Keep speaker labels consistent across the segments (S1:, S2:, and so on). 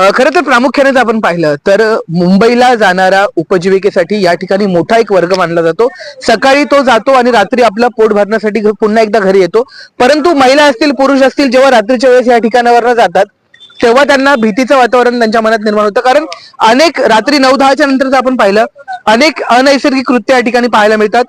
S1: खर खरं तर प्रामुख्याने जर आपण पाहिलं तर मुंबईला जाणारा उपजीविकेसाठी या ठिकाणी मोठा एक वर्ग मानला जातो. सकाळी तो जातो आणि रात्री आपलं पोट भरण्यासाठी पुन्हा एकदा घरी येतो. परंतु महिला असतील पुरुष असतील जेव्हा रात्रीच्या वेळेस या ठिकाणावर जातात तेव्हा त्यांना भीतीचं वातावरण त्यांच्या मनात निर्माण होतं. कारण अनेक रात्री नऊ दहाच्या नंतर जर आपण पाहिलं अनेक अनैसर्गिक कृत्य या ठिकाणी पाहायला मिळतात.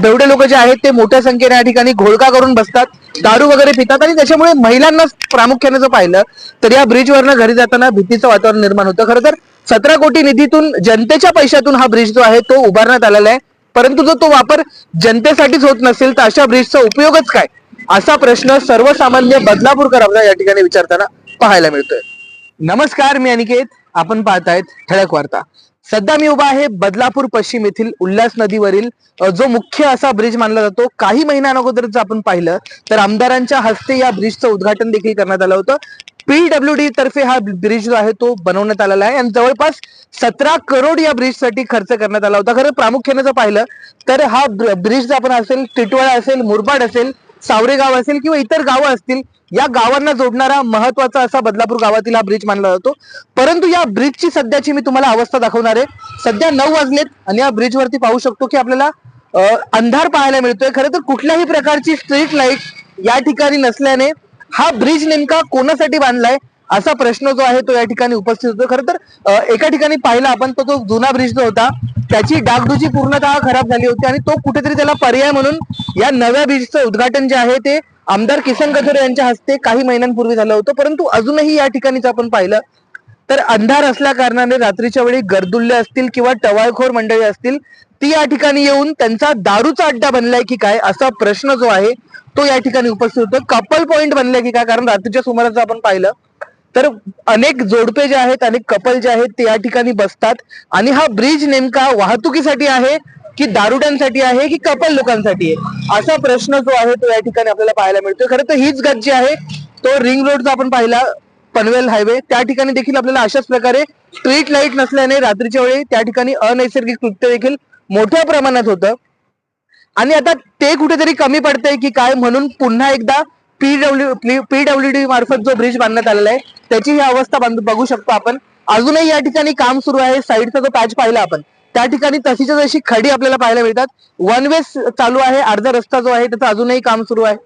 S1: बेवडे लोक जे आहेत ते मोठ्या संख्येने या ठिकाणी घोळका करून बसतात दारू वगैरे पितात आणि त्याच्यामुळे महिलांना प्रामुख्याने जर पाहिलं तर या ब्रिजवरनं घरी जाताना भीतीचं वातावरण निर्माण होतं. खरं तर सतरा कोटी निधीतून जनतेच्या पैशातून हा ब्रिज जो आहे तो उभारण्यात आलेला आहे. परंतु जर तो वापर जनतेसाठीच होत नसेल तर अशा ब्रिजचा उपयोगच काय? असा प्रश्न सर्वसामान्य बदलापूरकर आपल्याला या ठिकाणी विचारताना पाहायला मिळतोय. नमस्कार मी अनिकेत. आपण पाहतायत ठळक वार्ता. सध्या मी उभा आहे बदलापूर पश्चिम येथील उल्हास नदीवरील जो मुख्य असा ब्रिज मानला जातो. काही महिन्या अगोदर जर आपण पाहिलं तर आमदारांच्या हस्ते या ब्रिजचं उद्घाटन देखील करण्यात आलं होतं. पीडब्ल्यू डी तर्फे हा ब्रिज जो आहे तो बनवण्यात आलेला आहे. आणि जवळपास सतरा करोड या ब्रिजसाठी खर्च करण्यात आला होता. खरं प्रामुख्याने जर पाहिलं तर हा ब्रिज जर आपण असेल टिटवाळा असेल मुरबाड असेल सावरे गाव असेल किंवा इतर गावं असतील या गावांना जोडणारा महत्त्वाचा असा बदलापूर गावातील हा ब्रिज मानला जातो. परंतु या ब्रिजची सध्याची मी तुम्हाला अवस्था दाखवणार आहे. सध्या नऊ वाजलेत आणि या ब्रिजवरती पाहू शकतो की आपल्याला अंधार पाहायला मिळतोय. खरं तर कुठल्याही प्रकारची स्ट्रीट लाइट या ठिकाणी नसल्याने हा ब्रिज नेमका कोणासाठी बांधलाय असा प्रश्न जो आहे तो या ठिकाणी उपस्थित होतो. खरं तर एका ठिकाणी पाहिला आपण तो जो जुना ब्रिज जो होता त्याची डागडुजी पूर्णतः खराब झाली होती आणि तो कुठेतरी त्याला पर्याय म्हणून या नव्या ब्रिजचं उद्घाटन जे आहे ते आमदार किसन कथोरे यांच्या हस्ते काही महिन्यांपूर्वी झालं होतं. परंतु अजूनही या ठिकाणी आपण पाहिलं तर अंधार असल्या कारणाने रात्रीच्या वेळी गर्दुल्ले असतील किंवा टवाळखोर मंडळी असतील ती या ठिकाणी येऊन त्यांचा दारूचा अड्डा बनलाय की काय असा प्रश्न जो आहे तो या ठिकाणी उपस्थित होतो. कपल पॉइंट बनलाय की काय? कारण रात्रीच्या सुमारास आपण पाहिलं तर अनेक जोडपे जे आहेत अनेक कपल जे आहेत ते या ठिकाणी बसतात. आणि हा ब्रिज नेमका वाहतुकीसाठी आहे की दारुड्यांसाठी आहे की कपल लोकांसाठी आहे? असा प्रश्न जो आहे तो या ठिकाणी आपल्याला पाहायला मिळतोय. खरं तर हीच गत जी आहे. तो रिंग रोडचा आपण पाहिला पनवेल हायवे. त्या ठिकाणी देखील आपल्याला अशाच प्रकारे स्ट्रीट लाइट नसल्याने रात्रीच्या वेळी त्या ठिकाणी अनैसर्गिक कृत्य देखील मोठ्या प्रमाणात होतं. आणि आता ते कुठेतरी कमी पडतंय की काय? म्हणून पुन्हा एकदा पीडब्ल्यू पीडब्ल्यू डी मार्फत जो ब्रिज बांधण्यात आलेला आहे त्याची ही अवस्था बघू शकतो आपण. अजूनही या ठिकाणी काम सुरू आहे. साईडचा जो पॅच पाहिला आपण त्या ठिकाणी तशीच्या तशी खडी आपल्याला पाहायला मिळतात. वन वे चालू आहे. अर्धा रस्ता जो आहे त्याचं अजूनही काम सुरू आहे.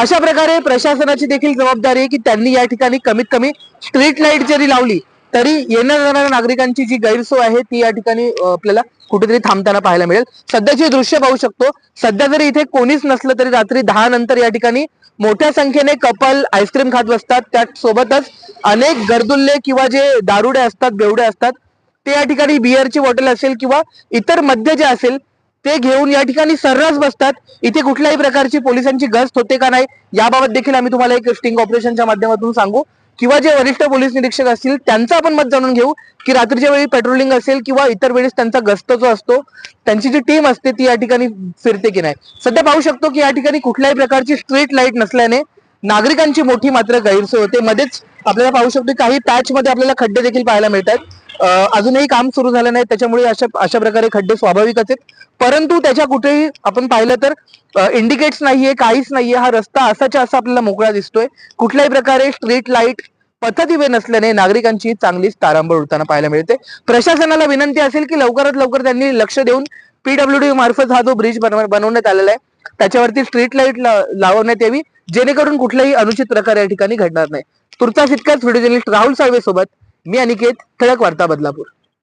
S1: अशा प्रकारे प्रशासनाची देखील जबाबदारी आहे की त्यांनी या ठिकाणी कमीत कमी स्ट्रीट लाइट जरी लावली तरी येण्या जाणाऱ्या नागरिकांची जी गैरसोय आहे ती या ठिकाणी आपल्याला कुठेतरी थांबताना पाहायला मिळेल. सध्याची दृश्य पाहू शकतो. सध्या जरी इथे कोणीच नसलं तरी रात्री दहा नंतर या ठिकाणी मोठ्या संख्येने कपल आईस्क्रीम खात बसतात. त्यासोबतच अनेक गर्दुल्ले किंवा जे दारुडे असतात बेवडे असतात ते या ठिकाणी बिअरची बॉटल असेल किंवा इतर मद्य जे असेल ते घेऊन या ठिकाणी सर्रास बसतात. इथे कुठल्याही प्रकारची पोलिसांची गस्त होते का नाही याबाबत देखील आम्ही तुम्हाला एक स्टिंग ऑपरेशनच्या माध्यमातून सांगू. किंवा जे वरिष्ठ पोलीस निरीक्षक असतील त्यांचं आपण मत जाणून घेऊ की रात्रीच्या वेळी पेट्रोलिंग असेल किंवा इतर वेळेस त्यांचा गस्त जो असतो त्यांची जी टीम असते ती या ठिकाणी फिरते की नाही? सध्या पाहू शकतो की या ठिकाणी कुठल्याही प्रकारची स्ट्रीट लाइट नसल्याने नागरिकांची मोठी मात्र गैरसोय होते. मध्येच आपल्याला पाहू शकतो काही पॅच मध्ये आपल्याला खड्डे देखील पाहायला मिळतात. अजूनही काम सुरू झालं नाही. त्याच्यामुळे अशा अशा प्रकारे खड्डे स्वाभाविकच आहेत. परंतु त्याच्या कुठेही आपण पाहिलं तर इंडिकेट्स नाहीये काहीच नाहीये. हा रस्ता असाच्या असा आपल्याला मोकळा दिसतोय. कुठल्याही प्रकारे स्ट्रीट लाइट पथदिवे नसल्याने नागरिकांची चांगलीच तारांबळ उडताना पाहायला मिळते. प्रशासनाला विनंती असेल की लवकरात लवकर त्यांनी लक्ष देऊन पीडब्ल्यूडी मार्फत हा जो ब्रिज बनवण्यात आलेला आहे त्याच्यावरती स्ट्रीट लाइट लावण्यात यावी. जेणेकरून कुठल्याही अनुचित प्रकार या ठिकाणी घडणार नाही. तुर्तास इतकाच व्हिडिओ जर्नलिस्ट राहुल साळवे सोबत मी अनिकेत ठळक वार्ता बदलापूर.